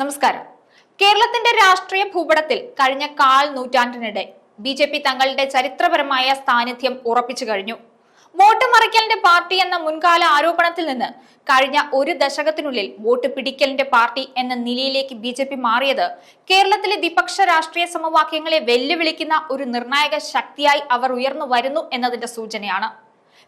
നമസ്കാരം. കേരളത്തിന്റെ രാഷ്ട്രീയ ഭൂപടത്തിൽ കഴിഞ്ഞ കാൽ നൂറ്റാണ്ടിനിടെ ബി ജെ പി തങ്ങളുടെ ചരിത്രപരമായ സാന്നിധ്യം ഉറപ്പിച്ചു കഴിഞ്ഞു. വോട്ട് മറിക്കലിന്റെ പാർട്ടി എന്ന മുൻകാല ആരോപണത്തിൽ നിന്ന് കഴിഞ്ഞ ഒരു ദശകത്തിനുള്ളിൽ വോട്ട് പിടിക്കലിന്റെ പാർട്ടി എന്ന നിലയിലേക്ക് ബി ജെ പി മാറിയത് കേരളത്തിലെ വിപക്ഷ രാഷ്ട്രീയ സമവാക്യങ്ങളെ വെല്ലുവിളിക്കുന്ന ഒരു നിർണായക ശക്തിയായി അവർ ഉയർന്നു വരുന്നു എന്നതിന്റെ സൂചനയാണ്.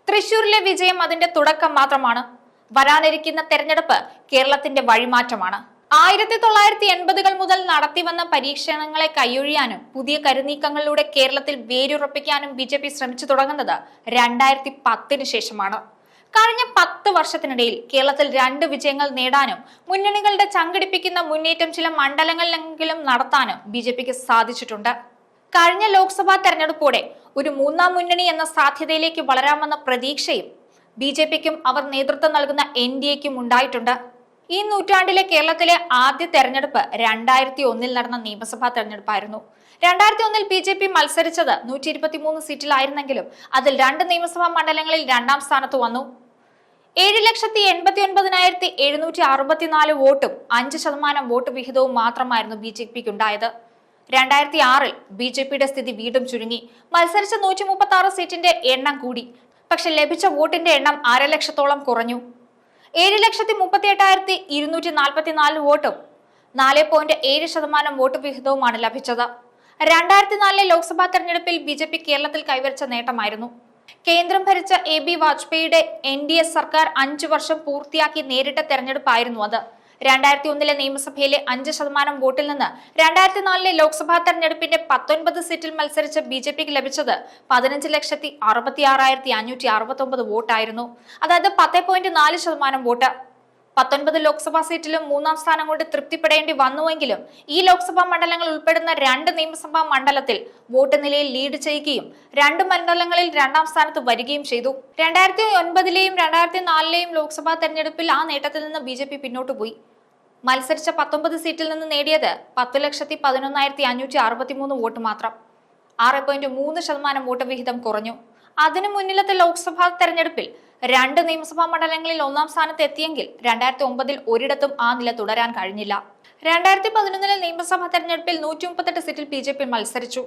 തൃശൂരിലെ വിജയം അതിന്റെ തുടക്കം മാത്രമാണ്. വരാനിരിക്കുന്ന തെരഞ്ഞെടുപ്പ് കേരളത്തിന്റെ വഴിമാറ്റമാണ്. ആയിരത്തി തൊള്ളായിരത്തി എൺപതുകൾ മുതൽ നടത്തിവന്ന പരീക്ഷണങ്ങളെ കൈയൊഴിയാനും പുതിയ കരുനീക്കങ്ങളിലൂടെ കേരളത്തിൽ വേരുറപ്പിക്കാനും ബി ജെ പി ശ്രമിച്ചു തുടങ്ങുന്നത് രണ്ടായിരത്തി പത്തിന് ശേഷമാണ്. കഴിഞ്ഞ പത്ത് വർഷത്തിനിടയിൽ കേരളത്തിൽ രണ്ട് വിജയങ്ങൾ നേടാനും മുന്നണികളുടെ ചങ്കടിപ്പിക്കുന്ന മുന്നേറ്റം ചില മണ്ഡലങ്ങളിലെങ്കിലും നടത്താനും ബി ജെ പിക്ക് സാധിച്ചിട്ടുണ്ട്. കഴിഞ്ഞ ലോക്സഭാ തെരഞ്ഞെടുപ്പോടെ ഒരു മൂന്നാം മുന്നണി എന്ന സാധ്യതയിലേക്ക് വളരാമെന്ന പ്രതീക്ഷയും ബി ജെ പിക്കും അവർ നേതൃത്വം നൽകുന്ന എൻ ഡി എക്കും ഉണ്ടായിട്ടുണ്ട്. ഈ നൂറ്റാണ്ടിലെ കേരളത്തിലെ ആദ്യ തെരഞ്ഞെടുപ്പ് രണ്ടായിരത്തി ഒന്നിൽ നടന്ന നിയമസഭാ തെരഞ്ഞെടുപ്പായിരുന്നു. രണ്ടായിരത്തി ഒന്നിൽ ബി ജെ പി മത്സരിച്ചത് നൂറ്റി ഇരുപത്തിമൂന്ന് സീറ്റിലായിരുന്നെങ്കിലും അതിൽ രണ്ട് നിയമസഭാ മണ്ഡലങ്ങളിൽ രണ്ടാം സ്ഥാനത്ത് വന്നു. ഏഴ് ലക്ഷത്തി എൺപത്തി ഒൻപതിനായിരത്തി എഴുന്നൂറ്റി അറുപത്തിനാല് വോട്ടും അഞ്ച് ശതമാനം വോട്ട് വിഹിതവും മാത്രമായിരുന്നു ബി ജെ പിക്ക് ഉണ്ടായത് രണ്ടായിരത്തി ആറിൽ ബി ജെ പിയുടെ സ്ഥിതി വീണ്ടും ചുരുങ്ങി. മത്സരിച്ച നൂറ്റി മുപ്പത്തി ആറ് സീറ്റിന്റെ എണ്ണം കൂടി. പക്ഷെ ലഭിച്ച വോട്ടിന്റെ എണ്ണം അര ലക്ഷത്തോളം കുറഞ്ഞു. ഏഴ് ലക്ഷത്തി മുപ്പത്തി എട്ടായിരത്തി ഇരുന്നൂറ്റി നാൽപ്പത്തി നാല് വോട്ടും നാല് പോയിന്റ് ഏഴ് ശതമാനം വോട്ട് വിഹിതവുമാണ് ലഭിച്ചത്. രണ്ടായിരത്തി നാലിലെ ലോക്സഭാ തെരഞ്ഞെടുപ്പിൽ ബി ജെ പി കേരളത്തിൽ കൈവരിച്ച നേട്ടമായിരുന്നു. കേന്ദ്രം ഭരിച്ച എ ബി വാജ്പേയിയുടെ എൻ ഡി എ സർക്കാർ അഞ്ചു വർഷം പൂർത്തിയാക്കി നേരിട്ട തെരഞ്ഞെടുപ്പായിരുന്നു അത്. രണ്ടായിരത്തി ഒന്നിലെ നിയമസഭയിലെ അഞ്ച് ശതമാനം വോട്ടിൽ നിന്ന് രണ്ടായിരത്തി നാലിലെ ലോക്സഭാ തെരഞ്ഞെടുപ്പിന്റെ പത്തൊൻപത് സീറ്റിൽ മത്സരിച്ച ബി ജെ പിക്ക് ലഭിച്ചത് പതിനഞ്ച് ലക്ഷത്തി അറുപത്തി ആറായിരത്തി അഞ്ഞൂറ്റി അറുപത്തി ഒമ്പത് വോട്ടായിരുന്നു. അതായത് പത്ത് പോയിന്റ് നാല് ശതമാനം വോട്ട്. പത്തൊൻപത് ലോക്സഭാ സീറ്റിലും മൂന്നാം സ്ഥാനം കൊണ്ട് തൃപ്തിപ്പെടേണ്ടി വന്നുവെങ്കിലും ഈ ലോക്സഭാ മണ്ഡലങ്ങൾ ഉൾപ്പെടുന്ന രണ്ട് നിയമസഭാ മണ്ഡലത്തിൽ വോട്ട് നിലയിൽ ലീഡ് ചെയ്യുകയും രണ്ട് മണ്ഡലങ്ങളിൽ രണ്ടാം സ്ഥാനത്ത് വരികയും ചെയ്തു. രണ്ടായിരത്തി ഒൻപതിലെയും രണ്ടായിരത്തി നാലിലെയും ലോക്സഭാ തെരഞ്ഞെടുപ്പിൽ ആ നേട്ടത്തിൽ നിന്ന് ബി ജെ പി പിന്നോട്ട് പോയി. മത്സരിച്ച പത്തൊമ്പത് സീറ്റിൽ നിന്ന് നേടിയത് പത്ത് ലക്ഷത്തി പതിനൊന്നായിരത്തി അഞ്ഞൂറ്റി അറുപത്തി മൂന്ന് വോട്ട് മാത്രം. ആറ് പോയിന്റ് മൂന്ന് ശതമാനം വോട്ട് വിഹിതം കുറഞ്ഞു. അതിനു മുന്നിലത്തെ ലോക്സഭാ തെരഞ്ഞെടുപ്പിൽ രണ്ട് നിയമസഭാ മണ്ഡലങ്ങളിൽ ഒന്നാം സ്ഥാനത്ത് എത്തിയെങ്കിൽ രണ്ടായിരത്തി ഒമ്പതിൽ ഒരിടത്തും ആ നില തുടരാൻ കഴിഞ്ഞില്ല. രണ്ടായിരത്തി പതിനൊന്നിലെ നിയമസഭാ തെരഞ്ഞെടുപ്പിൽ നൂറ്റി മുപ്പത്തെട്ട് സീറ്റിൽ ബി ജെ പി മത്സരിച്ചു.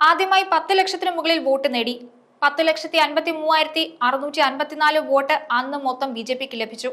ആദ്യമായി പത്ത് ലക്ഷത്തിന് മുകളിൽ വോട്ട് നേടി. പത്ത് ലക്ഷത്തി അൻപത്തി മൂവായിരത്തി അറുന്നൂറ്റി അൻപത്തിനാല് വോട്ട് അന്ന് മൊത്തം ബി ജെ പിക്ക് ലഭിച്ചു.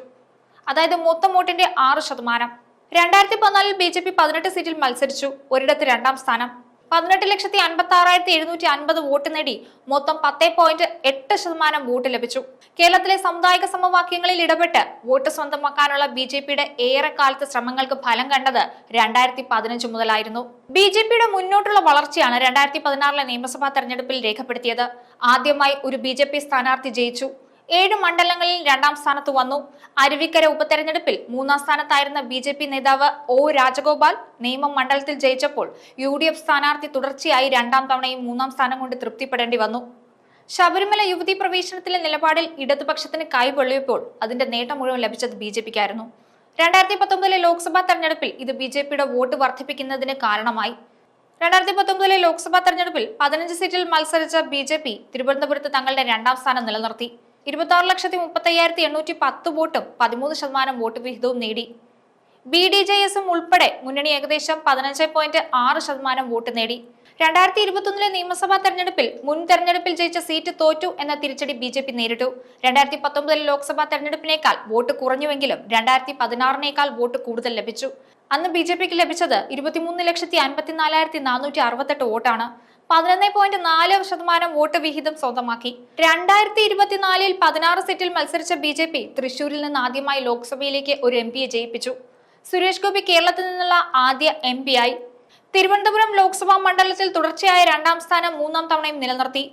അതായത് മൊത്തം വോട്ടിന്റെ ആറ് ശതമാനം. രണ്ടായിരത്തി പതിനാലിൽ ബി ജെ പി പതിനെട്ട് സീറ്റിൽ മത്സരിച്ചു. ഒരിടത്ത് രണ്ടാം സ്ഥാനം. പതിനെട്ട് ലക്ഷത്തി അൻപത്തി ആറായിരത്തി എഴുന്നൂറ്റി അൻപത് വോട്ട് നേടി മൊത്തം പത്ത് പോയിന്റ് എട്ട് ശതമാനം വോട്ട് ലഭിച്ചു. കേരളത്തിലെ സമുദായിക സമവാക്യങ്ങളിൽ ഇടപെട്ട് വോട്ട് സ്വന്തമാക്കാനുള്ള ബി ജെ പിയുടെ ഏറെക്കാലത്തെ ശ്രമങ്ങൾക്ക് ഫലം കണ്ടത് രണ്ടായിരത്തി പതിനഞ്ച് മുതലായിരുന്നു. ബി ജെ പിയുടെ മുന്നോട്ടുള്ള വളർച്ചയാണ് രണ്ടായിരത്തി പതിനാറിലെ നിയമസഭാ തെരഞ്ഞെടുപ്പിൽ രേഖപ്പെടുത്തിയത്. ആദ്യമായി ഒരു ബി ജെ പി സ്ഥാനാർത്ഥി ജയിച്ചു. ഏഴ് മണ്ഡലങ്ങളിൽ രണ്ടാം സ്ഥാനത്ത് വന്നു. അരുവിക്കര ഉപതെരഞ്ഞെടുപ്പിൽ മൂന്നാം സ്ഥാനത്തായിരുന്ന ബി ജെ പി നേതാവ് ഒ രാജഗോപാൽ നിയമം മണ്ഡലത്തിൽ ജയിച്ചപ്പോൾ യു ഡി എഫ് സ്ഥാനാർത്ഥി തുടർച്ചയായി രണ്ടാം തവണയും മൂന്നാം സ്ഥാനം കൊണ്ട് തൃപ്തിപ്പെടേണ്ടി വന്നു. ശബരിമല യുവതി പ്രവേശനത്തിലെ നിലപാടിൽ ഇടതുപക്ഷത്തിന് കൈപൊള്ളിയപ്പോൾ അതിന്റെ നേട്ടം മുഴുവൻ ലഭിച്ചത് ബി ജെ പിക്കായിരുന്നു. രണ്ടായിരത്തി പത്തൊമ്പതിലെ ലോക്സഭാ തെരഞ്ഞെടുപ്പിൽ ഇത് ബി ജെ പിയുടെ വോട്ട് വർദ്ധിപ്പിക്കുന്നതിന് കാരണമായി. രണ്ടായിരത്തി പത്തൊമ്പതിലെ ലോക്സഭാ തെരഞ്ഞെടുപ്പിൽ പതിനഞ്ച് സീറ്റിൽ മത്സരിച്ച ബി ജെ പി തിരുവനന്തപുരത്ത് തങ്ങളുടെ രണ്ടാം സ്ഥാനം നിലനിർത്തി. ഇരുപത്തി ആറ് ലക്ഷത്തി മുപ്പത്തി അയ്യായിരത്തി എണ്ണൂറ്റി പത്ത് വോട്ടും പതിമൂന്ന് ശതമാനം വോട്ട് വിഹിതവും നേടി. ബി ഡി ജെ എസും ഉൾപ്പെടെ മുന്നണി ഏകദേശം പതിനഞ്ച് പോയിന്റ് ആറ് ശതമാനം വോട്ട് നേടി. രണ്ടായിരത്തി ഇരുപത്തൊന്നിലെ നിയമസഭാ തെരഞ്ഞെടുപ്പിൽ മുൻ തെരഞ്ഞെടുപ്പിൽ ജയിച്ച സീറ്റ് തോറ്റു എന്ന തിരിച്ചടി ബി ജെ പി നേരിട്ടു. രണ്ടായിരത്തി പത്തൊമ്പതിലെ ലോക്സഭാ തെരഞ്ഞെടുപ്പിനേക്കാൾ വോട്ട് കുറഞ്ഞുവെങ്കിലും രണ്ടായിരത്തി പതിനാറിനേക്കാൾ വോട്ട് കൂടുതൽ ലഭിച്ചു. അന്ന് ബി ജെ പിക്ക് ലഭിച്ചത് ഇരുപത്തിമൂന്ന് ലക്ഷത്തി അൻപത്തിനാലായിരത്തി നാനൂറ്റി അറുപത്തെട്ട് വോട്ടാണ്. പതിനൊന്ന് പോയിന്റ് നാല് ശതമാനം വോട്ട് വിഹിതം സ്വന്തമാക്കി. രണ്ടായിരത്തി ഇരുപത്തിനാലിൽ പതിനാറ് സീറ്റിൽ മത്സരിച്ച ബി ജെ പി തൃശൂരിൽ നിന്ന് ആദ്യമായി ലോക്സഭയിലേക്ക് ഒരു എം പിയെ ജയിപ്പിച്ചു. സുരേഷ് ഗോപി കേരളത്തിൽ നിന്നുള്ള ആദ്യ എം പി ആയി. തിരുവനന്തപുരം ലോക്സഭാ മണ്ഡലത്തിൽ തുടർച്ചയായ രണ്ടാം സ്ഥാനം മൂന്നാം തവണയും നിലനിർത്തി.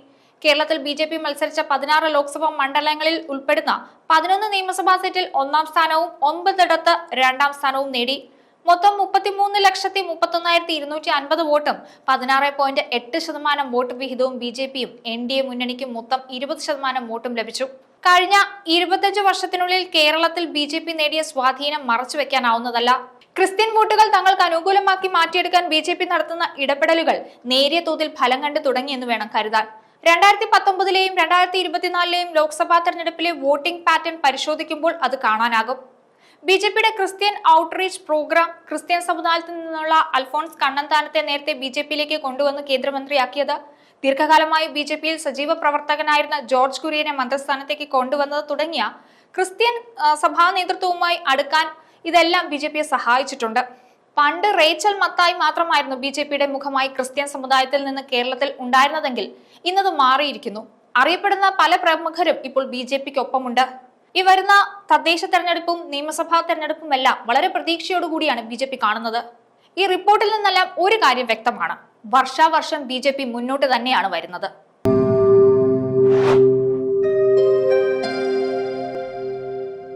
കേരളത്തിൽ ബി ജെ പി മത്സരിച്ച പതിനാറ് ലോക്സഭാ മണ്ഡലങ്ങളിൽ ഉൾപ്പെടുന്ന പതിനൊന്ന് നിയമസഭാ സീറ്റിൽ ഒന്നാം സ്ഥാനവും ഒൻപതിടത്ത് രണ്ടാം സ്ഥാനവും നേടി. മൊത്തം മുപ്പത്തിമൂന്ന് ലക്ഷത്തി മുപ്പത്തൊന്നായിരത്തി ഇരുന്നൂറ്റി അൻപത് വോട്ടും പതിനാറ് പോയിന്റ് എട്ട് ശതമാനം വോട്ട് വിഹിതവും ബി ജെ പിയും എൻ ഡി എ മുന്നണിക്കും മൊത്തം ഇരുപത് ശതമാനം വോട്ടും ലഭിച്ചു. കഴിഞ്ഞ ഇരുപത്തഞ്ച് വർഷത്തിനുള്ളിൽ കേരളത്തിൽ ബി ജെ പി നേടിയ സ്വാധീനം മറച്ചുവെക്കാനാവുന്നതല്ല ക്രിസ്ത്യൻ വോട്ടുകൾ തങ്ങൾക്ക് അനുകൂലമാക്കി മാറ്റിയെടുക്കാൻ ബി ജെ പി നടത്തുന്ന ഇടപെടലുകൾ നേരിയ തോതിൽ ഫലം കണ്ടു തുടങ്ങിയെന്ന് വേണം കരുതാൻ. രണ്ടായിരത്തി പത്തൊമ്പതിലെയും രണ്ടായിരത്തി ഇരുപത്തിനാലിലെയും ലോക്സഭാ തെരഞ്ഞെടുപ്പിലെ വോട്ടിംഗ് പാറ്റേൺ പരിശോധിക്കുമ്പോൾ അത് കാണാനാകും. ബി ജെ പിയുടെ ക്രിസ്ത്യൻ ഔട്ട്റീച്ച് പ്രോഗ്രാം ക്രിസ്ത്യൻ സമുദായത്തിൽ നിന്നുള്ള അൽഫോൺസ് കണ്ണന്താനത്തെ നേരത്തെ ബി ജെ പിയിലേക്ക് കൊണ്ടുവന്ന് കേന്ദ്രമന്ത്രിയാക്കിയത്. ദീർഘകാലമായി ബി ജെ പിയിൽ സജീവ പ്രവർത്തകനായിരുന്ന ജോർജ് കുര്യനെ മന്ത്രിസ്ഥാനത്തേക്ക് കൊണ്ടുവന്നത് തുടങ്ങിയ ക്രിസ്ത്യൻ സഭാ നേതൃത്വവുമായി അടുക്കാൻ ഇതെല്ലാം ബി ജെ പിയെ സഹായിച്ചിട്ടുണ്ട്. പണ്ട് റേച്ചൽ മത്തായി മാത്രമായിരുന്നു ബി ജെ പിയുടെ മുഖമായി ക്രിസ്ത്യൻ സമുദായത്തിൽ നിന്ന് കേരളത്തിൽ ഉണ്ടായിരുന്നതെങ്കിൽ ഇന്നത് മാറിയിരിക്കുന്നു. അറിയപ്പെടുന്ന പല പ്രമുഖരും ഇപ്പോൾ ബി ജെ പിക്ക് ഒപ്പമുണ്ട് ഈ വരുന്ന തദ്ദേശ തെരഞ്ഞെടുപ്പും നിയമസഭാ തെരഞ്ഞെടുപ്പും എല്ലാം വളരെ പ്രതീക്ഷയോടുകൂടിയാണ് ബി ജെ പി കാണുന്നത്. ഈ റിപ്പോർട്ടിൽ നിന്നെല്ലാം ഒരു കാര്യം വ്യക്തമാണ്. വർഷാവർഷം ബി ജെ പി മുന്നോട്ട് തന്നെയാണ് വരുന്നത്.